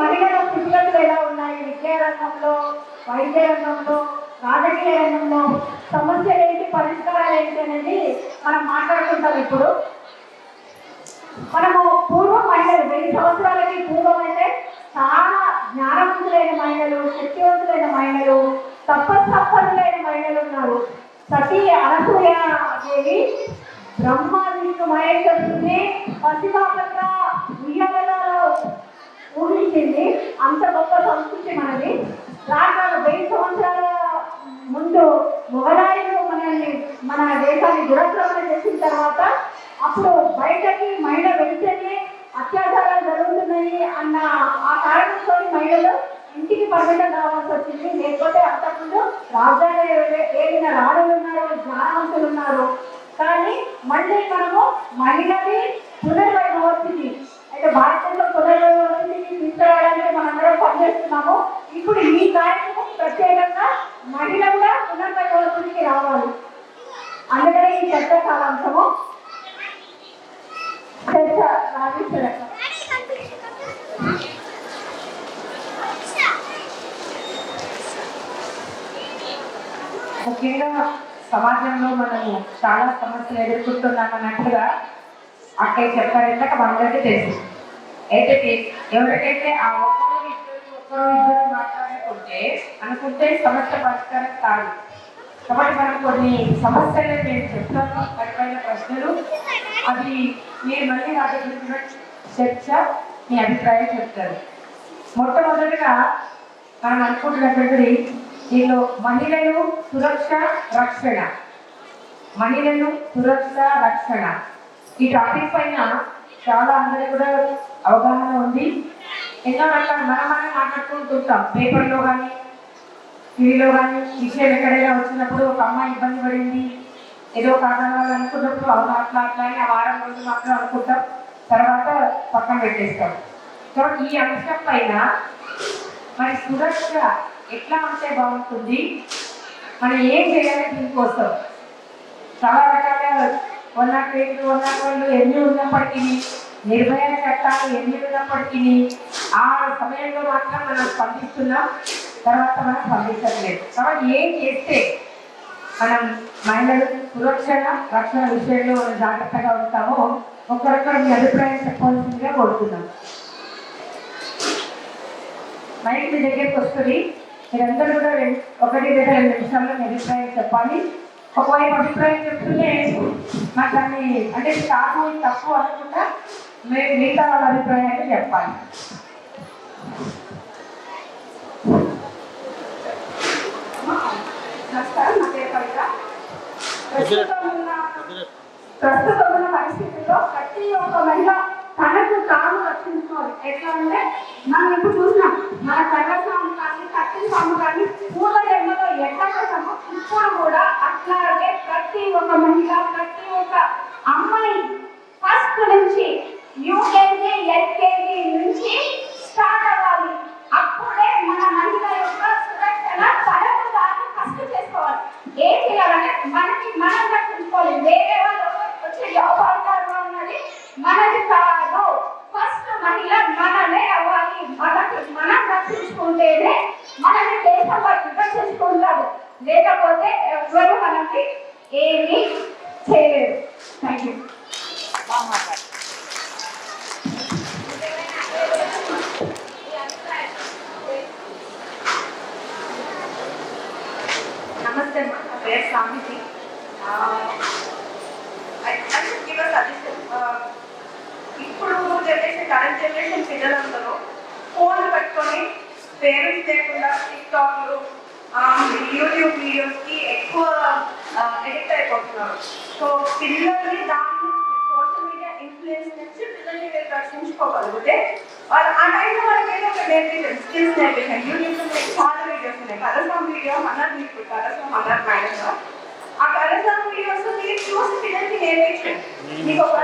మహిళల స్థితిగతులు ఎలా ఉన్నాయి? విద్యా రంగంలో వైద్య రంగంలో రాజకీయ రంగంలో? సమస్యలు ఏంటి? పరిష్కారాలు ఏంటి? అనేది మనం మాట్లాడుకుంటాం ఇప్పుడు. మనము పూర్వం మహిళలు వెయ్యి సంవత్సరాలకి పూర్వం అయితే చాలా జ్ఞానవంతులైన మహిళలు శక్తివంతులైన మహిళలు తపస్సపరులైన మహిళలు ఉన్నారు. సతీ అనసూయ దేవి బ్రహ్మ విష్ణు మహేశ్వరుడిని పసిపాపంగా ఉయ్యాలలో ఊహించింది. అంత గొప్ప సంస్కృతి మనది. రాక వెయ్యి సంవత్సరాల ముందు మొఘలాయులు మనల్ని మన దేశాన్ని దురక్రమణ చేసిన తర్వాత అప్పుడు బయటకి మహిళ వెళ్తేనే అత్యాచారాలు జరుగుతున్నాయి అన్న ఆ కారణంతో మహిళలు ఇంటికి పరిమితం కావాల్సి వచ్చింది. లేకపోతే అంతకుముందు రాజధాని ఏలిన రాణులు ఉన్నారు జ్ఞానవంతులు ఉన్నారు. కానీ మళ్ళీ మనము మహిళని పునర్వైభవస్థితి భారతంలో పునర్వైభవస్థితికి తీసుకురావడానికి మనందరం పనిచేస్తున్నాము ఇప్పుడు ఈ కార్యక్రమం ప్రత్యేకంగా మహిళ కూడా రావాలి. అందుకనే ఈ చర్చ కాలాంశము చర్చ రాజేశ్వర ముఖ్యంగా సమాజంలో మనము చాలా సమస్యలు ఎదుర్కొంటున్నాం అన్నట్టుగా అక్కడ చెప్పారు. ఇందాక మనందరికీ తెలుసు. అయితే ఎవరికైతే ఆ ఒక్కరు ఇద్దరు ఒక్కరు ఇద్దరు మాట్లాడుకుంటే అనుకుంటే సమస్య పరిష్కారం కాదు. కాబట్టి మనం కొన్ని సమస్యలు నేను చెప్తాను పైన ప్రశ్నలు. అది మీరు మళ్ళీ నా దగ్గర చర్చ మీ అభిప్రాయం చెప్తారు. మొట్టమొదటిగా మనం అనుకుంటున్నటువంటిది దీనిలో మహిళలు సురక్ష రక్షణ. మహిళలు సురక్ష రక్షణ. ఈ టాపిక్ పైన చాలా అందరికి కూడా అవగాహన ఉంది. ఎన్నో రకాల మనం మనం మాట్లాడుకుంటుంటాం. పేపర్లో కానీ టీవీలో కానీ విషయం ఎక్కడైనా వచ్చినప్పుడు ఒక అమ్మాయి ఇబ్బంది పడింది ఏదో కారణాలు అనుకున్నప్పుడు అవును అట్లా అట్లా అని ఆ వారం రోజులు మాత్రం అనుకుంటాం. తర్వాత పక్కన పెట్టేస్తాం. కాబట్టి ఈ అంశం పైన మరి సురక్ష ఎట్లా ఉంటే బాగుంటుంది? మనం ఏం చేయాలి దీనికోసం? చాలా రకాల one not eight one not వన్లు ఎన్ని ఉన్నప్పటికీ నిర్భయ చట్టాలు ఎన్ని ఉన్నప్పటికీ ఆ సమయంలో మాత్రం మనం స్పందిస్తున్నాం తర్వాత మనం స్పందించట్లేదు. కాబట్టి ఏం చేస్తే మనం మహిళలు సురక్షణ రక్షణ విషయంలో మనం జాగ్రత్తగా ఉంటామో ఒకరొకరు మీ అభిప్రాయం చెప్పాల్సిందిగా కోరుతున్నాం. మైక్ మీ దగ్గరికి వస్తుంది. మీరందరూ కూడా ఒకటి లేదా రెండు నిమిషాల్లో మీ అభిప్రాయం చెప్పాలి. ఒకవైపు అభిప్రాయం చెప్తుంటే నాకు దాన్ని అంటే ఇది కాదు ఇది అనుకుంటా మీరు మిగతా వాళ్ళ అభిప్రాయాన్ని చెప్పాలి. ప్రస్తుతం ఉన్న పరిస్థితుల్లో ప్రతి ఒక్క మహిళ తనకు తాను రక్షించుకోవాలి. ఎట్లా అంటే మనం ఇప్పుడు చూసినాం మన కర్రస్వామి కానీ కత్తి స్వామి కానీ పూర్వ జన్మలో ఎట్లా చేసామో ఇప్పుడు కూడా అట్లాగే ప్రతి ఒక్క మహిళ ప్రతి ఒక్క అమ్మాయి ఫస్ట్ నుంచి యూకేజీ ఎల్కేజీ నుంచి స్టార్ట్ అవ్వాలి. అప్పుడే మన మహిళ యొక్క సురక్షణ తనకు దాన్ని ఫస్ట్ చేసుకోవాలి. ఏం చేయాలంటే మనకి మనం పట్టించుకోవాలి వేరే వాళ్ళు వచ్చి జాబ్ అవకాశం మనది కాదు. ఫస్ట్ మహిళ మనమే అవ్వాలి. మనకు మనం రక్షించుకుంటేనే మనని దేశం రక్షించుకుంటారు. లేకపోతే ఎవరు మనకి ఏమీ చేయలేరు థ్యాంక్ యూ నమస్తే అమ్మా. పేరు స్వామిజీ ఇప్పుడు జనరేషన్ కరెంట్ జనరేషన్ పిల్లలందరూ ఫోన్లు పెట్టుకొని పేరెంట్స్ లేకుండా టిక్టాక్లు యూట్యూబ్ వీడియోస్కి ఎక్కువ ఎడిక్ట్ అయిపోతున్నారు. సో పిల్లల్ని దాని సోషల్ మీడియా ఇన్ఫ్లుయెన్స్ నుంచి పిల్లల్ని మీరు రక్షించుకోగలిగితే వాళ్ళు ఆ టైంలో వాళ్ళకి ఏదో ఒక నేర్పించండి స్కిల్స్ నేర్పించండి యూట్యూబ్లో మీకు చాలా వీడియోస్ ఉన్నాయి. కరసం వీడియో అన్నారు మీకు కరసం అన్నారు మేడం ఆ. కరసం వీడియోస్ మీరు చూసి పిల్లలకి నేర్పించండి. మీకు ఒక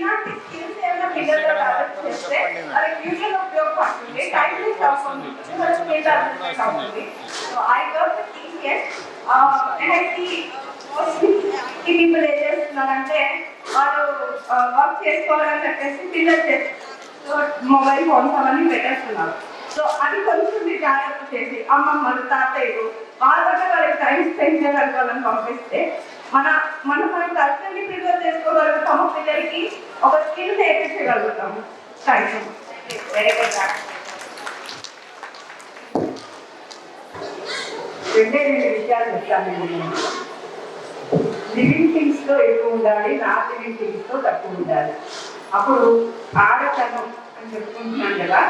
ఇలాంటి స్కిల్స్ ఏమైనా పిల్లల్లో డెవలప్ చేస్తే అది ఫ్యూచర్లో ఉపయోగపడుతుంది టైం వేస్ట్ ఉంటుంది వాళ్ళ స్కిల్ అవుతుంది so I work teachers and I see ఈ పీపుల్ ఏం చేస్తున్నారంటే వాళ్ళు వర్క్ చేసుకోవాలని చెప్పేసి పిల్లలు చేస్తారు మొబైల్ ఫోన్స్ అవన్నీ పెట్టేస్తున్నారు సో అది కొంచెం జాగ్రత్త చేసి అమ్మమ్మలు తాతయ్యలు వాళ్ళ దగ్గర వాళ్ళకి టైం స్పెండ్ చేయడానికి వాళ్ళని పంపిస్తే మన మనం మన కల్చర్ని ప్రిజర్వ్ చేసుకోగలుగుతాము పిల్లలకి ఒక స్కిల్ నేర్పించగలుగుతాము. థ్యాంక్ యూ వెరీ గుడ్ రెండే రెండు విషయాలు చెప్తాను నేను లివింగ్ థింగ్స్లో ఎక్కువ ఉండాలి నాన్ లివింగ్ థింగ్స్లో తక్కువ ఉండాలి. అప్పుడు ఆడతనం అని చెప్పుకుంటున్నాం కదా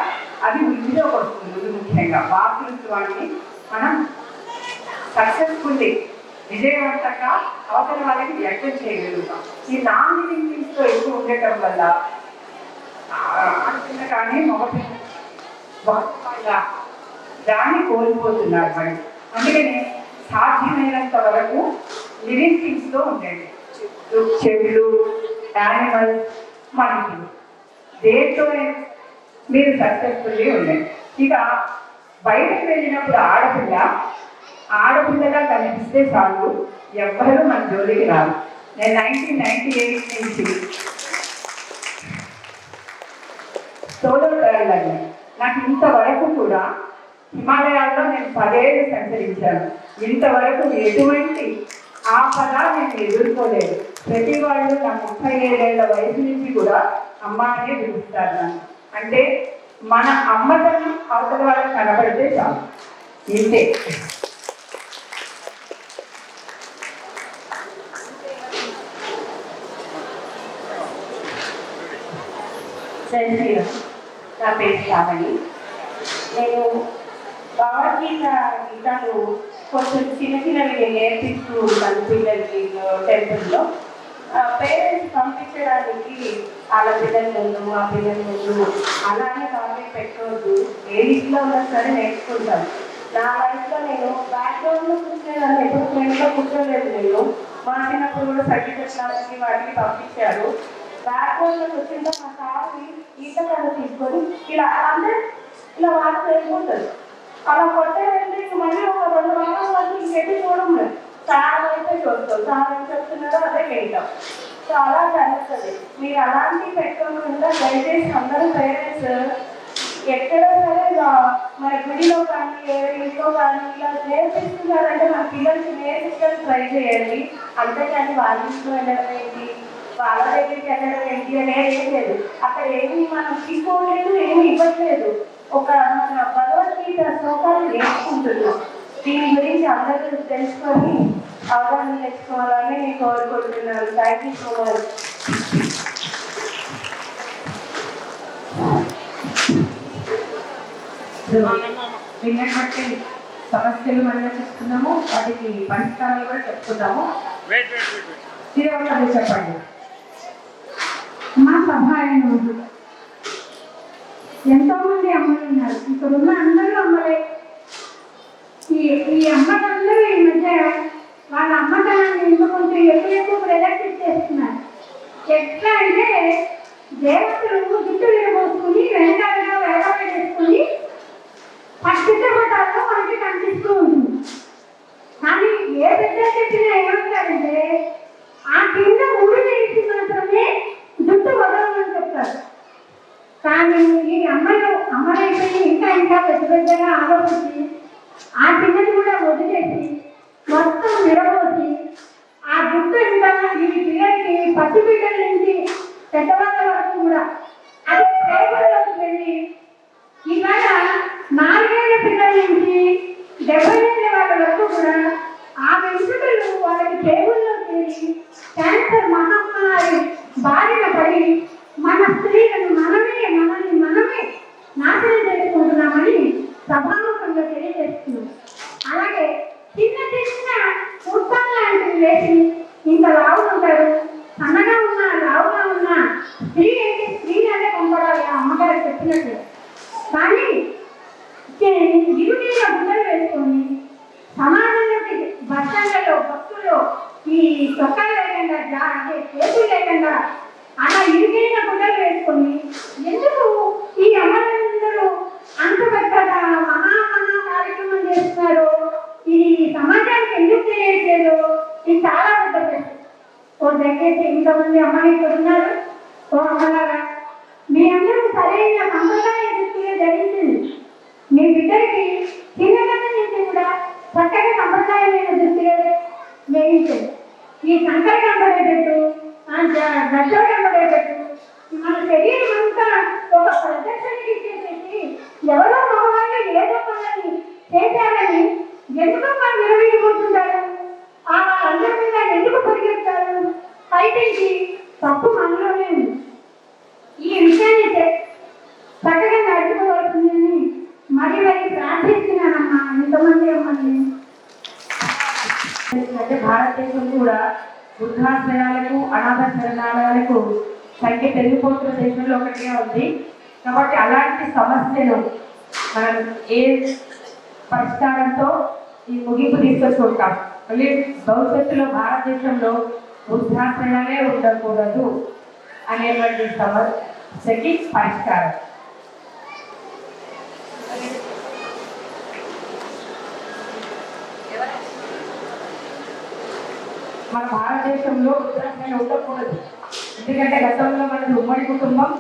అది వృద్ధిలోకి వస్తుంది ముందు ముఖ్యంగా. వాకింగ్స్వాన్ని మనం సక్సెస్ఫుల్లీ విజయవంతంగా అవతల వాళ్ళకి వ్యక్తం చేయగలుగుతాం. ఈ నాన్ లివింగ్ థింగ్స్ ఎక్కువ ఉండటం వల్ల అనుకున్న కానీ మొదటి దాన్ని కోల్పోతున్నారు మరి. అందుకని సాధ్యమైనంత వరకు లివింగ్ థింగ్స్లో ఉండండి. చెట్లు యానిమల్స్ మనుషులు. దేంతో మీరు సక్సెస్ఫుల్లీ ఉండండి. ఇక బయటకు వెళ్ళినప్పుడు ఆడపిల్ల ఆడపిల్లగా కనిపిస్తే చాలు ఎవ్వరూ మన జోలికి రాదు నేను నైన్టీన్ నైన్టీ ఎయిట్ నుంచి సోలో ట్రావెలర్ నాకు ఇంతవరకు కూడా హిమాలయాల్లో నేను పదేళ్ళు సంచరించాను. ఇంతవరకు ఎటువంటి ఆపద నేను ఎదుర్కోలేదు. ప్రతి వాళ్ళు నా ముప్పై ఏడేళ్ళ వయసు నుంచి కూడా అమ్మ అనే పిలుస్తారు నన్ను. అంటే మన అమ్మతనం అవతల వాళ్ళకి కనబడితే చాలు. ఇంతే. నా పేరు శ్రావణి. నేను భగవద్గీత గీతాలు కొంచెం చిన్న చిన్నవి నేను నేర్పిస్తూ ఉంటాను పిల్లలకి టెంపుల్లో పేరెంట్స్ పంపించడానికి వాళ్ళ పిల్లల ముందు ఆ పిల్లల ముందు అలానే కామెంట్ పెట్టుకోవద్దు ఏ ఇంట్లో ఉన్నా సరే నేర్చుకుంటాను. నా లైఫ్లో నేను బ్యాక్గ్రౌండ్లో కూర్చునేదాన్ని ఎప్పుడు ఫ్రెండ్లో కూర్చోలేదు నేను. మా చిన్నప్పుడు కూడా సర్టిఫికెట్ వాటికి పంపించారు. బ్యాక్గ్రౌండ్లో కూర్చుంటే మా సార్ని ఈత కథ తీసుకొని ఇలా అంటే ఇలా వాడుతూ వెళ్ళిపోతుంది అలా కొట్టే వెళ్తే ఇంక మళ్ళీ ఒక రెండు వారాల వరకు ఇంకెట్టి చూడము లేదు సార్ అయితే చూస్తాం సార్ ఏం చెప్తున్నారో అదే వింటాం సో అలా జరుగుతుంది. మీరు అలాంటివి పెట్టుకోకుండా దయచేసి అందరూ పేరెంట్స్ ఎక్కడ సరే ఇలా మన గుడిలో కానీ ఇంట్లో కానీ ఇలా నేర్పిస్తున్నారంటే మన పిల్లలకి నేర్పించడానికి ట్రై చేయండి. అంతేకాని వాళ్ళ ఇంట్లో వెళ్ళడం ఏంటి? వాళ్ళ దగ్గరికి వెళ్ళడం ఏంటి అనేది ఏం లేదు. అక్కడ ఏమి మనం తీసుకోలేదు ఏమి ఇవ్వట్లేదు. ఒక మన భగవద్గీత శ్లోకాలు నేర్చుకుంటున్నాం. దీని గురించి అందరూ తెలుసుకొని అవగాహన తెచ్చుకోవాలని నేను కోరుకుంటున్నాను. థ్యాంక్ యూ సో మచ్ విన్నటువంటి సమస్యలు మనం చూస్తున్నాము వాటికి పరిష్కారాలు కూడా చెప్తున్నాము. శ్రీరాములు చెప్పండి. మా సహాయం ఎంతో మంది అమ్మలు ఉన్నారు. ఇక్కడ ఉన్న అందరూ అమ్మలే. ఈ ఈ అమ్మలందరూ ఈ మధ్య వాళ్ళ అమ్మతనాన్ని ఎందుకుంటే ఎక్కువ ఎక్కువ ప్రదర్శిత చేస్తున్నారు ఎట్లా అంటే దేవతలు జుట్టు విరబోసుకుని వెనకాలలో వేసుకుని ఆ చిత్రపటాల్లో మనకి కనిపిస్తూ ఉంటుంది. కానీ ఏ పెద్ద చెప్పినా ఏమంటారంటే ఆ కింద ఊరు వేసి మాత్రమే జుట్టు వదలమని చెప్తారు కానీ ఈ అమ్మలు అమ్మలైపోయి ఇంకా పెద్ద పెద్దగా ఆలోచించి ఆ పిల్లని కూడా వదిలేసి మొత్తం విరబోసి ఆ జుట్టు ఇంకా ఈ పిల్లలకి పసి బిడ్డల నుంచి పెద్దవాళ్ళ వరకు కూడా అది ప్రేమలోకి వెళ్ళి ఇవాళ నాలుగేళ్ళ పిల్లల నుంచి డెబ్బై ఏళ్ళ వాళ్ళ వరకు కూడా ఆ వెంట్రుకలు వాళ్ళకి టేబుల్లో చేరి క్యాన్సర్ మహమ్మారి బారిన పడి మన స్త్రీలను మనమే మనల్ని మనమే నాశనం చేసుకుంటున్నామని సభాముఖంగా తెలియజేస్తున్నాం. అలాగే చిన్న చిన్న పుష్పాలు లాంటివి వేసి ఇంత లావు ఉంటారు. సన్నగా ఉన్నా లావుగా ఉన్నా స్త్రీ స్త్రీ అనే పంపడాలి ఆ అమ్మగారు చెప్పినట్టు కానీ ఇరుకైన గుడ్డలు వేసుకొని సమాజంలోకి బస్టాండ్లలో భక్తులు ఈ చొక్కాలు లేకుండా జా అంటే చేతులు లేకుండా అలా ఇరుకైన గుడ్డలు వేసుకొని ఎందుకు ఈ అమలందరూ అంత పెద్ద మహా మహా కార్యక్రమం చేస్తున్నారు ఇది సమాజానికి ఎందుకు తెలియట్లేదు ఇది చాలా పెద్ద ప్రశ్న ఓ దయచేసి ఇంతమంది అమ్మాయి ఇక్కడ ఉన్నారు ఓ అమ్మలారా మీ అందరూ సరైన సంప్రదాయ దృష్టిగా ధరించింది మీ బిడ్డకి చిన్నతనం నుంచి కూడా చక్కగా సంప్రదాయమైన దృష్టిగా వేయించండి ఈ సంకర కనబడేటట్టు గడ్డలు కనబడేటట్టు మన శరీరం అంతా ఒక ప్రదర్శనకి ఇచ్చేసేసి ఎవరో మగవాళ్ళు ఏదో పనులని చేశారని ఎందుకు మనం నిలబడిపోతుంటారు ఆ వాళ్ళందరి మీద ఎందుకు పరిగెత్తారు? పైకి తప్పు మనలోనే ఉంది. ఈ విషయాన్ని తె- చక్కగా నడుచుకోవాల్సిందని మరి మరి ప్రార్థిస్తున్నానమ్మా. ఎంతమంది అమ్మని అంటే భారతదేశం కూడా వృద్ధాశ్రయాలకు అనాథ శరణాలయాలకు సంఖ్య పెరిగిపోతున్న దేశంలో ఒకటిగా ఉంది. కాబట్టి అలాంటి సమస్యను మనం ఏ పరిష్కారంతో ఈ ముగింపు తీసుకొచ్చుకుంటాం. మళ్ళీ భవిష్యత్తులో భారతదేశంలో వృద్ధాశ్రయాలే ఉండకూడదు అనేటువంటి సమస్యకి పరిష్కారం. మన భారతదేశంలో వృద్ధాశ్రయాలు ఉండకూడదు. ఎందుకంటే గతంలో మనది ఉమ్మడి కుటుంబం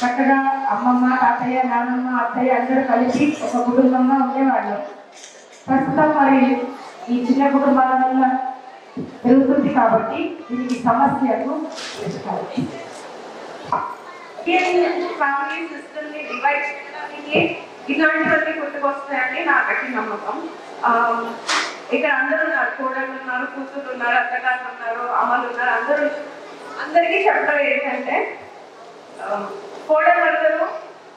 చక్కగా అమ్మమ్మ తాతయ్య నాన్నమ్మ అత్తయ్య అందరూ కలిసి ఒక కుటుంబంగా ఉండేవాళ్ళు ప్రస్తుతం మరి ఈ చిన్న కుటుంబాల వల్ల పెరుగుతుంది కాబట్టి దీనికి సమస్యకు పరిష్కారం. ఫ్యామిలీ సిస్టమ్ డివైడ్ చేయడానికి ఇలాంటివన్నీ గుర్తుకొస్తాయని నా గట్టి నమ్మకం ఆ, ఇక్కడ అందరూ ఉన్నారు కోడళ్ళు ఉన్నారు కూతురు ఉన్నారు అత్తగారు ఉన్నారు అమ్మలు ఉన్నారు అందరూ అందరికీ చెప్పడం ఏంటంటే ఆ, కోడళ్ళు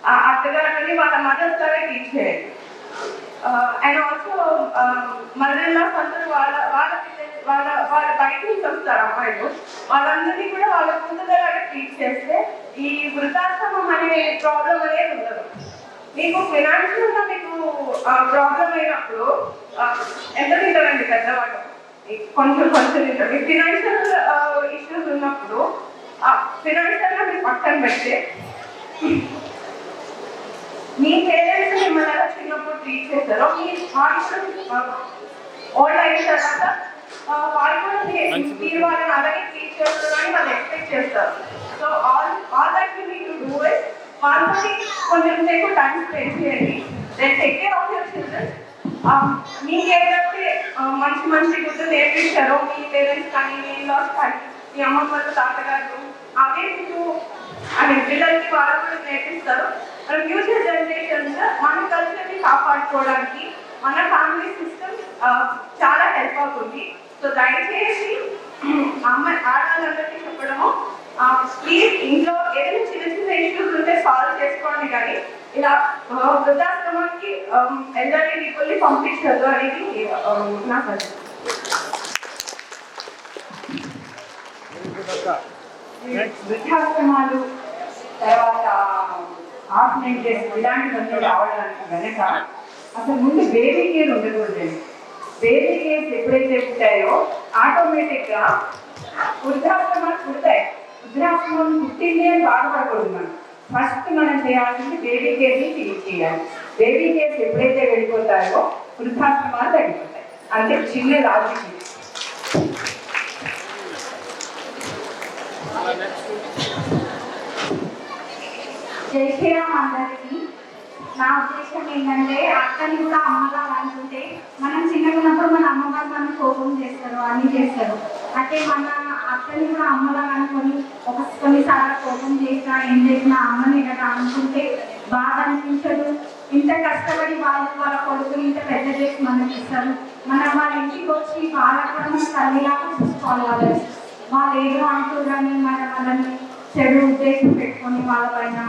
ఆ అత్తగారిని వాళ్ళ మదర్స్ లాగా టీచ్ చేయాలి అండ్ ఆల్సో మదర్ లాస్ అందరూ వాళ్ళ వాళ్ళ పిల్లలు వాళ్ళ వాళ్ళ బయట నుంచి వస్తారు అమ్మాయిలు వాళ్ళందరినీ కూడా వాళ్ళ కూతురులాగా ట్రీట్ చేస్తే ఈ వృద్ధాశ్రమం అనే ప్రాబ్లం అనేది ఉండదు. మీకు ఫినాన్షియల్గా మీకు ప్రాబ్లం అయినప్పుడు ఎంత తింటారండి పెద్దవాళ్ళు? కొంచెం కొంచెం తింటారు. ఫినాన్షియల్ ఇష్యూస్ ఉన్నప్పుడు ఫినాన్షియల్గా మీరు పక్కన పెడితే మీ పేరెంట్స్ మిమ్మల్ని ఎలా చిన్నప్పుడు ట్రీట్ చేస్తారో మీ వాళ్ళు ఓల్డ్ అయిన తర్వాత ఆ, వాళ్ళు కూడా మీ- మీరు వాళ్ళని అలాగే ట్రీట్ చేస్తారని వాళ్ళు ఎక్స్పెక్ట్ చేస్తారు. So all all that you need to do is వాళ్ళకి కొంచెం సేపు టైం స్పెండ్ చేయండి. Then take care of your children మీకు ఏదైతే ఆ, మంచి మంచి గుర్తు నేర్పించారో మీ పేరెంట్స్ కానీ మీ లాస్ కానీ మీ అమ్మమ్మ తాతగారు అవే మీకు అని పిల్లలకి వాళ్ళు కూడా నేర్పిస్తారు. మనం ఫ్యూచర్ జనరేషన్స్ మన కల్చర్ని కాపాడుకోవడానికి మన ఫ్యామిలీ సిస్టమ్ చాలా హెల్ప్ అవుతుంది. సో దయచేసి అమ్మ ఆడవాళ్ళందరికీ చెప్పడము ప్లీజ్ ఇంట్లో ఏదైనా చిన్న చిన్న ఇష్యూస్ ఉంటే సాల్వ్ చేసుకోండి కానీ ఇలా వృద్ధాశ్రమానికి ఎల్డర్లీ పీపుల్ని పంపించదు అనేది నా సజెషన్. వృద్ధాశ్రమాలు తర్వాత ఆర్ఫనైజెస్ ఇలాంటివన్నీ రావడానికి వెనక అసలు ముందు బేబీ కేర్ ఉండకూడదండి. బేబీ కేర్స్ ఎప్పుడైతే పుట్టాయో ఆటోమేటిక్గా వృద్ధాశ్రమాలు పుడతాయి. వృద్ధాశ్రమం పుట్టింది అని బాధపడకూడదు మనం. ఫస్ట్ మనం చేయాల్సింది బేబీ కేర్ని చేయాలి. బేబీ కేర్స్ ఎప్పుడైతే వెళ్ళిపోతాయో వృద్ధాశ్రమాలు తగ్గిపోతాయి. అంటే చిన్న రాజకీయం. జై శ్రీరామ్ అందరికీ నా ఉద్దేశం ఏంటంటే అక్కని కూడా అమ్మగా అనుకుంటే మనం చిన్నగా ఉన్నప్పుడు మన అమ్మగారు మనం కోపం చేస్తారు అన్ని చేస్తారు. అంటే మన అక్కని కూడా అమ్మగా అనుకొని ఒక కొన్నిసార్లు కోపం చేసినా ఏం చేసినా అమ్మని కదా అనుకుంటే బాధ అనిపించదు. ఇంత కష్టపడి వాళ్ళు వాళ్ళ కొడుకుని ఇంత పెద్ద చేసి మనకి ఇస్తారు మనం వాళ్ళ ఇంటికి వచ్చి వాళ్ళకు కూడా మనం తల్లిలాగా చూసుకోవాలి వాళ్ళు ఏదో అంటున్నారని మన వాళ్ళని చెడు ఉద్దేశం పెట్టుకొని వాళ్ళ పైన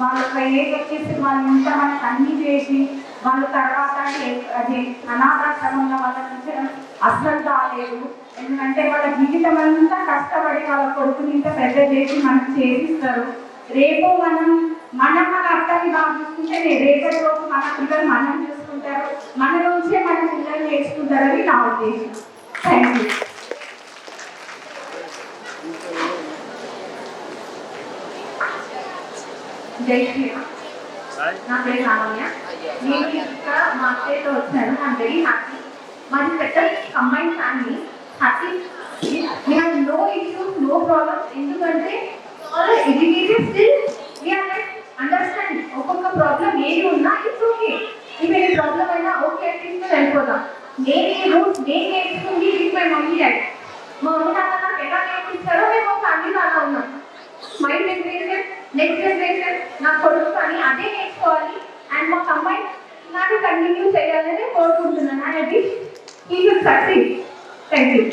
వాళ్ళపై ఏది వచ్చేసి వాళ్ళు ఇంత మనకు అన్ని చేసి వాళ్ళ తర్వాత అది అనాథాశ్రమంలో వాళ్ళని ఉంచడం అస్సలు కాలేదు ఎందుకంటే వాళ్ళ జీవితం అంతా కష్టపడి వాళ్ళ కొడుకుని ఇంత పెద్ద చేసి మనకు చేసిస్తారు. రేపు మనం మనం మన అర్థాన్ని బాగా చూసుకుంటే రేపటి రోజు మన పిల్లలు మనం చూసుకుంటారు. మన నుంచే మన పిల్లలు నేర్చుకుంటారని నా ఉద్దేశం. థ్యాంక్ యూ జై శ్రీరామ్ నా పేరు లావణ్య నేను ఇక్కడ మా స్టేట్ వచ్చాను. ఐమ్ వెరీ హ్యాపీ మాది పెద్ద combine family happy we have no issues no problems ఎందుకంటే educated still we are like understand ఒక్కొక్క ప్రాబ్లం ఏది ఉన్నా ఇట్స్ ఓకే మీకు ఏ ప్రాబ్లం అయినా ఓకే అంటే మేము వెళ్ళిపోతాం నేను ఈ రూట్ నేను నేర్చుకుంది విత్ మై మమ్మీ డాడీ మా మమ్మీ నాన్న నాకు ఎలా నేర్పించారో మేము ఫ్యామిలీలో అలా ఉన్నాం. మైండ్ ఎక్స్పీరియన్స్ నెక్స్ట్ జనరేషన్ నా కొడుకు కానీ అదే నేర్చుకోవాలి. అండ్ మా అమ్మాయి నాకు కంటిన్యూ చేయాలని కోరుకుంటున్నాను. అండ్ అది ఈ should succeed thank you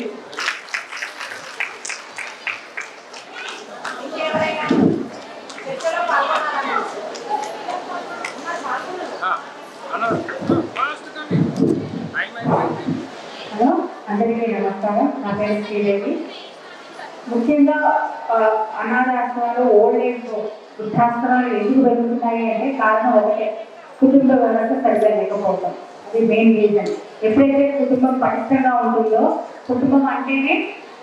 hello అందరికీ నమస్కారం. నా పేరు శ్రీదేవి. ముఖ్యంగా అనాథాశ్రమాలు ఓల్డ్ ఏజ్ వృద్ధాశ్రమాలు ఎందుకు పెరుగుతున్నాయి అంటే కారణం ఒకటే కుటుంబ వ్యవస్థ సరిగ్గా లేకపోవడం అది మెయిన్ రీజన్ ఎప్పుడైతే కుటుంబం పటిష్టంగా ఉంటుందో కుటుంబం అంటేనే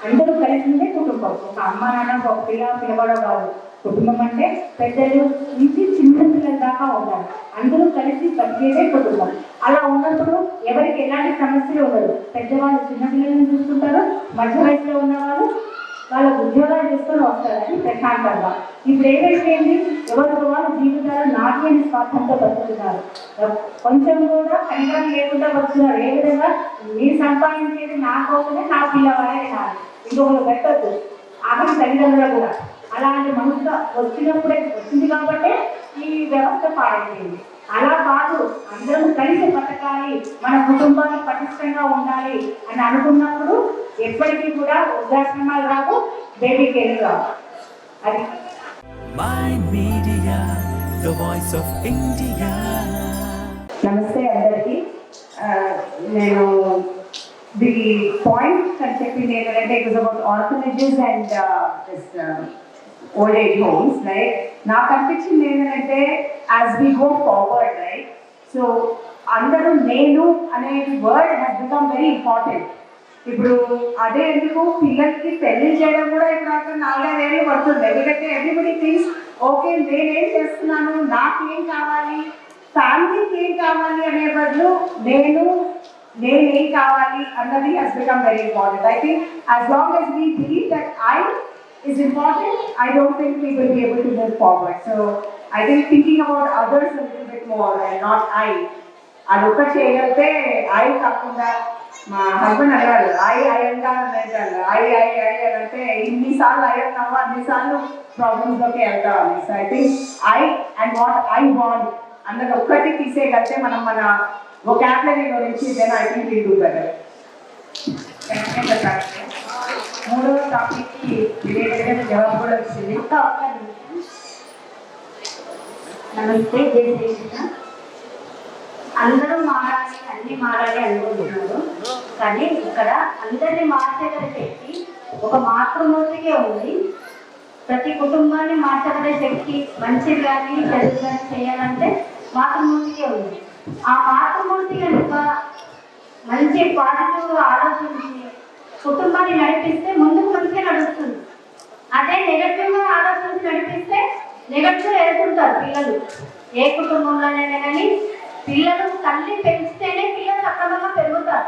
అందరూ కలిసిందే కుటుంబం. ఒక అమ్మ నాన్న ఒక పిల్ల పిల్లవాడో కాదు. కుటుంబం అంటే పెద్దలు నుంచి చిన్న పిల్లల దాకా ఉండాలి. అందరూ కలిసి బతికేదే కుటుంబం. అలా ఉన్నప్పుడు ఎవరికి ఎలాంటి సమస్యలు ఉండదు. పెద్దవాళ్ళు చిన్న పిల్లలను చూసుకుంటారు మధ్య వయసులో ఉన్నవాళ్ళు వాళ్ళ ఉద్యోగాలు చేసుకొని వస్తారని ప్రశాంతంగా. ఇప్పుడు ఏమైపోయింది ఎవరికి వాళ్ళు జీవితాలు నాట్యని స్వార్థంతో బతుకుతున్నారు. కొంచెం కూడా కనికరం లేకుండా బతుకుతున్నారు. ఏ విధంగా? మీరు సంపాదించేది నా కోసమే నా పిల్లవాడే కాదు ఇంకొకరు పెట్టద్దు. ఆఖరి తల్లిదండ్రులు కూడా. అలాంటి మనుషులు వచ్చినప్పుడే వచ్చింది కాబట్టే ఈ వ్యవస్థ పాడైపోయింది. అలా కాదు అందరం కలిసి బతకాలి మన కుటుంబాలు పటిష్టంగా ఉండాలి అని అనుకున్నప్పుడు ఎప్పటికీ కూడా వృద్ధాశ్రమాలు రావు బేబీ కేర్ రావు. అది. నమస్తే అందరికీ. నేను ది పాయింట్ అని చెప్పింది ఏంటంటే it about orphanages and old age homes right నాకు అనిపించింది ఏంటంటే as we go forward right so అందరూ నేను అనే word has become very important ఇప్పుడు అదే ఎందుకు? పిల్లలకి పెళ్ళి చేయడం కూడా ఇప్పుడు అక్కడ నాలుగైదేళ్ళు పడుతుంది. ఎందుకంటే ఎవ్రీబడి థింగ్స్ ఓకే నేనేం చేస్తున్నాను? నాకేం కావాలి? ఫ్యామిలీకి ఏం కావాలి అనే బదులు నేను నేనేం కావాలి అన్నది he's become very important I think as long as we believe that I is important, I don't think we will be able to move forward. So I think thinking about others a little bit more and not I. అది ఒక్క చేయగలిగితే I కాకుండా మా husband అనేవాడు I I అంటాను అంటాను I I I అని అంటే ఇన్నిసార్లు ఐ అంటావా? అన్నిసార్లు ప్రాబ్లమ్స్లోకి వెళ్తామని so I think I and what I want అన్నది ఒక్కటి తీసేయగలితే మనం మన ఒక యాప్లైన్ గురించి then I think we do better మూడవ టాపిక్కి రిలేటెడ్ జవాబు కూడా వచ్చింది. నమస్తే జయ అందరూ మారాలి అన్ని మారాలి అనుకుంటున్నారు. కానీ ఇక్కడ అందరిని మార్చగల శక్తి ఒక మాతృమూర్తికే ఉంది. ప్రతి కుటుంబాన్ని మార్చగల శక్తి మంచిది కానీ చెడు కానీ చేయాలంటే మాతృమూర్తికే ఉంది. ఆ మాతృమూర్తి కనుక మంచి పాజిటివ్ ఆలోచించి కుటుంబాన్ని నడిపిస్తే ముందుకు మంచిగా నడుస్తుంది. అదే నెగటివ్ ఆలోచించి నడిపిస్తే నెగటివ్ ఎదుర్కొంటారు పిల్లలు. ఏ కుటుంబంలోనైనా కానీ పిల్లలు తల్లి పెంచితేనే పిల్లలు సక్రమంగా పెరుగుతారు.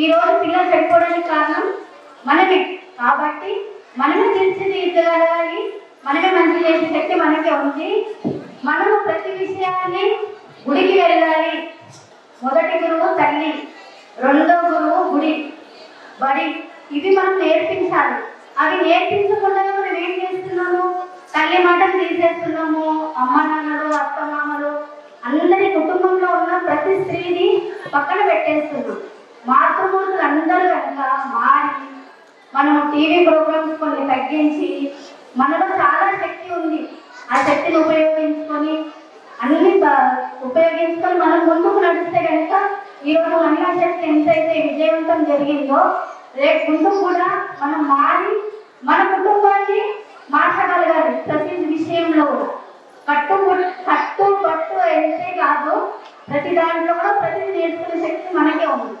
ఈ రోజు పిల్లలు చెడిపోవడానికి కారణం మనమే. కాబట్టి మనమే తీర్చిదిద్దగలగాలి మనమే మంచి చేసే శక్తి మనకే ఉంది. మనము ప్రతి విషయాన్ని గుడికి వెళ్ళాలి. మొదటి గురువు తల్లి రెండో గురువు గుడి బడి. ఇవి మనం నేర్పించాలి. అవి నేర్పించకుండా మనం ఏం చేస్తున్నాము? తల్లి మాటలు తీసేస్తున్నాము అమ్మ నాన్నలు అత్తమామలు అందరి కుటుంబంలో ఉన్న ప్రతి స్త్రీని పక్కన పెట్టేస్తున్నాం. మాతృమూర్తులు అందరూ కనుక మారి మనం టీవీ ప్రోగ్రామ్స్ కొన్ని తగ్గించి మనలో చాలా శక్తి ఉంది. ఆ శక్తిని ఉపయోగించుకొని అన్ని ఉపయోగించుకొని మనం ముందుకు నడిస్తే కనుక ఈరోజు మహిళా శక్తి ఎంతైతే విజయవంతం జరిగిందో రేపు ముందు కూడా మనం మారి మన కుటుంబాన్ని మార్చగలగాలి ప్రతి విషయంలో కూడా. కట్టు కట్టు పట్టు అయితే కాదు ప్రతి దాంట్లో కూడా ప్రతి నేర్చుకునే శక్తి మనకే ఉంది.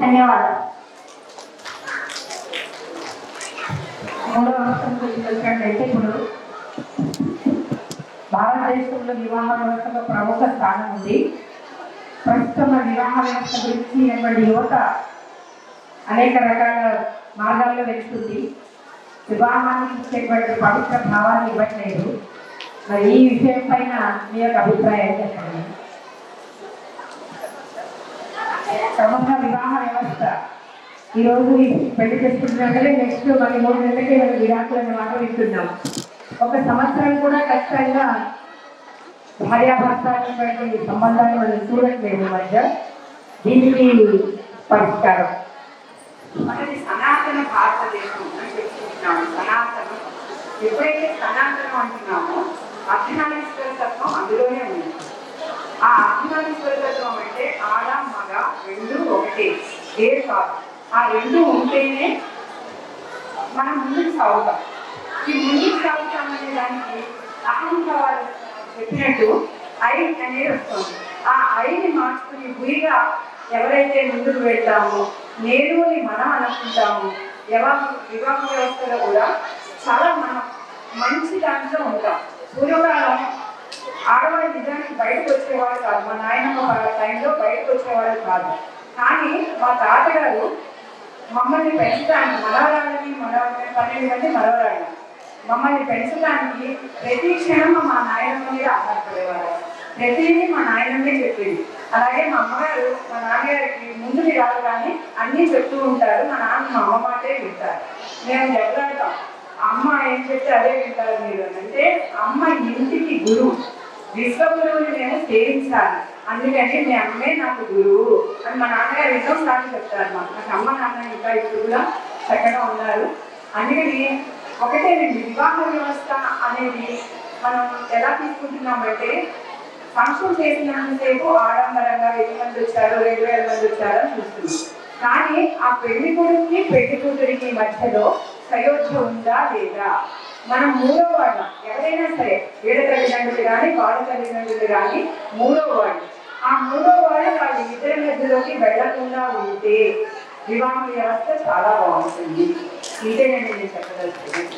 ధన్యవాదాలు. మూడవ అంశం గురించి వచ్చినట్లయితే ఇప్పుడు భారతదేశంలో వివాహ వ్యవస్థలో ప్రముఖ స్థానం ఉంది. ప్రస్తుతం వివాహ వ్యవస్థ గురించి ఇటువంటి యువత అనేక రకాల మార్గాల్లో వెళ్తుంది. వివాహానికి ఇచ్చేటువంటి పవిత్ర భావాన్ని ఇవ్వట్లేదు. మరి ఈ విషయం పైన మీ యొక్క అభిప్రాయం చెప్పండి? సమగ్ర వివాహ వ్యవస్థ. ఈ రోజు పెళ్ళి చేసుకుంటున్నాకనే నెక్స్ట్ మళ్ళీ మూడు నెలలకే మనం విడాకులు అనే మాట వింటున్నాం. ఒక సంవత్సరం కూడా ఖచ్చితంగా భార్యాభర్త అనేటువంటి సంబంధాన్ని మనం చూడట్లేదు మధ్య. దీనికి పరిష్కారం. మనది సనాతన భారతదేశం అని చెప్పుకుంటున్నాము. సనాతనం. ఎప్పుడైతే సనాతనం అంటున్నామో అర్ధనారీశ్వర తత్వం అందులోనే ఉంది. ఆ అర్ధనారీశ్వర తత్వం అంటే ఆడ మగ రెండు ఒకటే ఏ కాదు ఆ రెండు ఉంటేనే మనం ముందుకు సాగుతాం. ఈ ముందుకు సాగుతామనే దానికి అహంకారాలు చెప్పినట్టు ఐ అనేది వస్తుంది ఆ ఐని మార్చుకుని గురిగా ఎవరైతే ముందుకు వెళ్తామో నేను అని మనం అనుకుంటాము. వివాహ వివాహ వ్యవస్థలో కూడా చాలా మనం మంచి దాంట్లో ఉంటాం. పూర్వకాలం ఆడవాళ్ళ నిజానికి బయటకు వచ్చేవాళ్ళు కాదు. మా నాయనమ్మ టైంలో బయటకు వచ్చేవాళ్ళు కాదు. కానీ మా తాతగారు మమ్మల్ని పెంచడానికి మనవరాలని మనవరాలని పన్నెండు మంది మనవరాళ్ళు మమ్మల్ని పెంచడానికి ప్రతి క్షణం మా నాయనమ్మ మీద ఆధారపడేవారు. ప్రతిదీ మా నాయనమ్మే చెప్పింది. అలాగే మా అమ్మగారు మా నాన్నగారికి ముందు రాదు కానీ అన్నీ చెప్తూ ఉంటారు. మా నాన్న మా అమ్మ మాటే వింటారు మేము దెబ్బలాడతాం అమ్మ ఏం చెప్తే అదే వింటారు మీరు అంటే అమ్మ ఇంటికి గురువు. విశ్వగురువుని నేను సేవించాలి. అందుకని మీ అమ్మే నాకు గురువు అని మా నాన్నగారు ఎన్నో సార్లు చెప్తారు మాకు. నాకు అమ్మ నాన్న ఇంకా ఇప్పుడు కూడా చక్కగా ఉన్నారు. అందుకని ఒకటేనండి వివాహ వ్యవస్థ అనేది మనం ఎలా తీసుకుంటున్నామంటే ఫంక్షన్ చేసినంతసేపు ఆడంబరంగా వెయ్యి మంది వచ్చారు రెండు వేల మంది వచ్చారు అని కానీ ఆ పెళ్ళి కొడుకుకి పెళ్ళి కూతురికి మధ్యలో సయోధ్య ఉందా లేదా? మనం మూడో వాళ్ళం ఎవరైనా సరే వీడ తల్లిదండ్రులు కానీ వాళ్ళ తల్లిదండ్రులు కానీ మూడో వాళ్ళు. ఆ మూడో వాళ్ళు వాళ్ళ ఇద్దరి మధ్యలోకి వెళ్ళకుండా ఉంటే వివాహ వ్యవస్థ చాలా బాగుంటుంది. ఇదేనండి నేను చెప్పదలుచుకున్నాను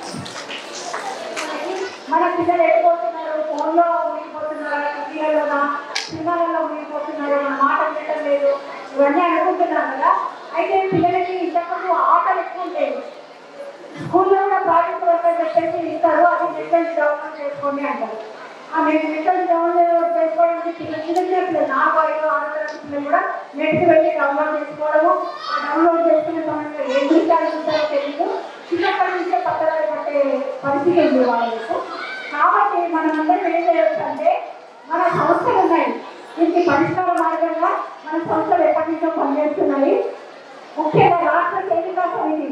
మన పిల్లలు ఎడిపోతున్నారు ఫోన్లో ఉండిపోతున్నారు టీవీలలో సినిమాలలో ఉండిపోతున్నారు మన మాట వినటం లేదు ఇవన్నీ అనుకుంటున్నాం కదా? అయితే పిల్లలకి ఇంతకుముందు ఆటలు ఎక్కువ ఉంటాయి స్కూల్లో కూడా ప్రాజెక్ట్ వర్క్ అని చెప్పేసి ఇస్తారు అది నెట్ డెవలప్మెంట్ చేసుకోండి అంటారు. ఆ నెట్ నెట్ డెవలప్మెంట్ చేసుకోవడానికి చిన్న చిన్న చిన్న పిల్లలు నాలుగు ఐదు ఆరు తరగతి పిల్లలు కూడా నెట్కి వెళ్ళి డౌన్లోడ్ చేసుకోవడము ఆ డౌన్లోడ్ చేసుకునే సమయంలో ఏం విషయాలు ఉంటారో తెలియదు చిన్నప్పటి నుంచే పక్కదారి పట్టే పరిస్థితి ఉంది వాళ్ళకు. కాబట్టి మనం అందరం ఏం చేయవచ్చు అంటే మన సంస్థలు ఉన్నాయి. దీనికి పరిష్కార మార్గంగా మన సంస్థలు ఎప్పటి నుంచో పనిచేస్తున్నాయి. ముఖ్యంగా రాష్ట్ర సేవికా సమితి.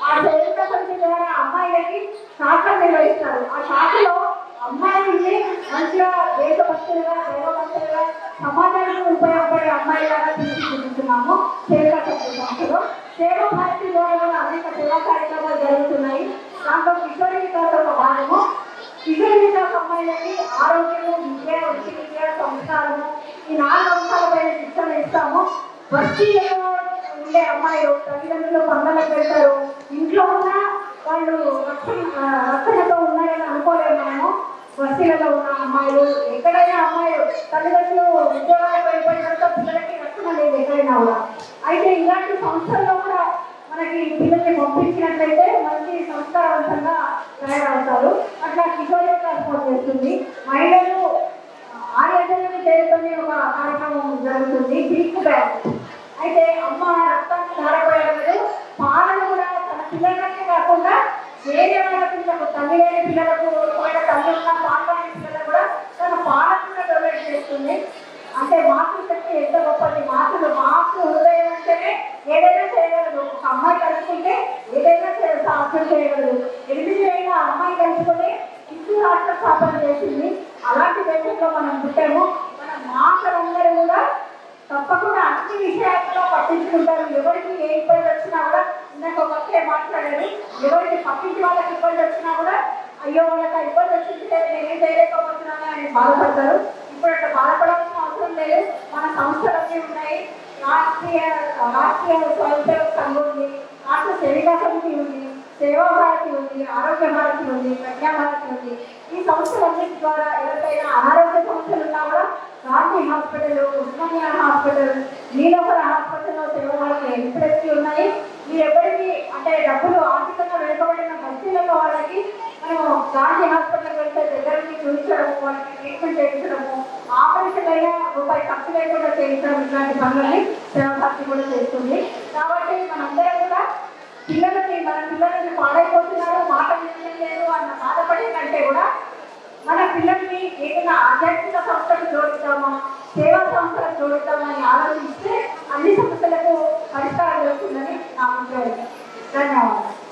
ఆ సేవికా సమితి ద్వారా అమ్మాయిలకి శాఖలు నిర్వహిస్తారు. ఆ శాఖలో అమ్మాయిల్ని మంచిగా దేశభక్తులుగా దైవభక్తులుగా సమాజానికి ఉపయోగపడే అమ్మాయిలాగా తీర్చిదిద్దుతున్నాము సేవికా సమితి సంస్థలో సేవ భారతి ద్వారా కూడా అనేక సేవా కార్యక్రమాలు జరుగుతున్నాయి దాంట్లో కిషోరి వికాస్ ఒక భాగము కిషోరి వికాస్ అమ్మాయిలకి ఆరోగ్యము విద్య వృత్తి విద్య సంస్కారము ఈ నాలుగు అంశాలపైన శిక్షణ ఇస్తాము బస్తీలలో ఉండే అమ్మాయిలు తల్లిదండ్రులు పండుగలకు వెళ్తారు ఇంట్లో ఉన్న వాళ్ళు రక్షణ ఆ, రక్షణతో ఉన్నారని అనుకోలేము మనము బస్తీలలో ఉన్న అమ్మాయిలు ఎక్కడైనా అమ్మాయిలు తల్లిదండ్రులు ఉద్యోగాలకు వెళ్ళిపోయిన తర్వాత పిల్లలకి రక్షణ లేదు ఎక్కడైనా కూడా అయితే ఇలాంటి సంస్థల్లో కూడా మనకి పిల్లల్ని పంపించినట్లయితే మంచి సంస్కారవంతంగా తయారవుతారు అట్లా కిషోర్ సపోర్ట్ చేస్తుంది మహిళలు ఆర్యజనులు చేయతోనే ఒక కార్యక్రమం జరుగుతుంది బిల్క్ బ్యాంక్ అయితే అమ్మ రక్తాన్ని ధారపోయగలదు పాలను కూడా తన పిల్లలకే కాకుండా వేరే వాళ్ళ పిల్లలకు తల్లి లేని పిల్లలకు ఒకవేళ తల్లి ఉన్న పాల్పడిన పిల్లలకు కూడా తన పాలను కూడా డొనేట్ చేస్తుంది. అంటే మాతృశక్తి ఎంత గొప్పది. మాతృ మాతృ హృదయం అంటేనే ఏదైనా చేయగలదు. ఒక అమ్మాయి కలుసుకుంటే ఏదైనా చే- సాధ్యం చేయగలదు. ఎనిమిది వేల అమ్మాయి కలుసుకొని హిందూ రాష్ట్ర స్థాపన చేసింది. అలాంటి దేశంలో మనం పుట్టాము. మన మాతలందరూ కూడా తప్పకుండా అన్ని విషయాల్లో పట్టించుకుంటారు. ఎవరికి ఏ ఇబ్బంది వచ్చినా కూడా ఇందాక ఒక అక్కే మాట్లాడారు ఎవరికి పక్కింటి వాళ్ళకి ఇబ్బంది వచ్చినా కూడా అయ్యో వాళ్ళకి ఇబ్బంది వచ్చింది నేనేం చేయలేకపోతున్నాను అని బాధపడతారు. ఇప్పుడు అట్లా బాధపడాల్సిన అవసరం లేదు. మన సంస్థలన్నీ ఉన్నాయి. రాష్ట్రీయ రాష్ట్రీయ స్వయంసేవ సంఘం ఉంది రాష్ట్ర సేవికా సమితి ఉంది సేవా భారతి ఉంది ఆరోగ్య భారత్ ఉంది ప్రజ్ఞా భారత్ ఉంది. ఈ సంస్థలన్నిటి ద్వారా ఎవరికైనా అనారోగ్య సమస్యలు ఉన్నా కూడా గాంధీ హాస్పిటల్ ఉస్మానియా హాస్పిటల్ నీలోపల హాస్పిటల్లో సేవలకు ఎన్నికలెత్తి ఉన్నాయి? మీరు ఎవరికి అంటే డబ్బులు ఆర్థికంగా వెనుకబడిన బస్తీలలో వాళ్ళకి మనం గాంధీ హాస్పిటల్ వెళ్తే దగ్గరికి చూపించడము వాళ్ళకి ట్రీట్మెంట్ చేయించడము ఆపరేషన్ అయినా రూపాయి ఖర్చు లేకుండా చేయించడం ఇలాంటి పనులని సేవ కూడా చేస్తుంది. కాబట్టి మనందరం పిల్లలని మన పిల్లలని పాడైపోతున్నారు మాట వినలేదు అన్న బాధపడే కంటే కూడా మన పిల్లల్ని ఏదైనా ఆధ్యాత్మిక సంస్థలు జోడిద్దామా సేవా సంస్థలు జోడిద్దామని ఆలోచిస్తే అన్ని సమస్యలకు పరిష్కారం దొరుకుతుందని నా ఉద్యోగం ధన్యవాదాలు.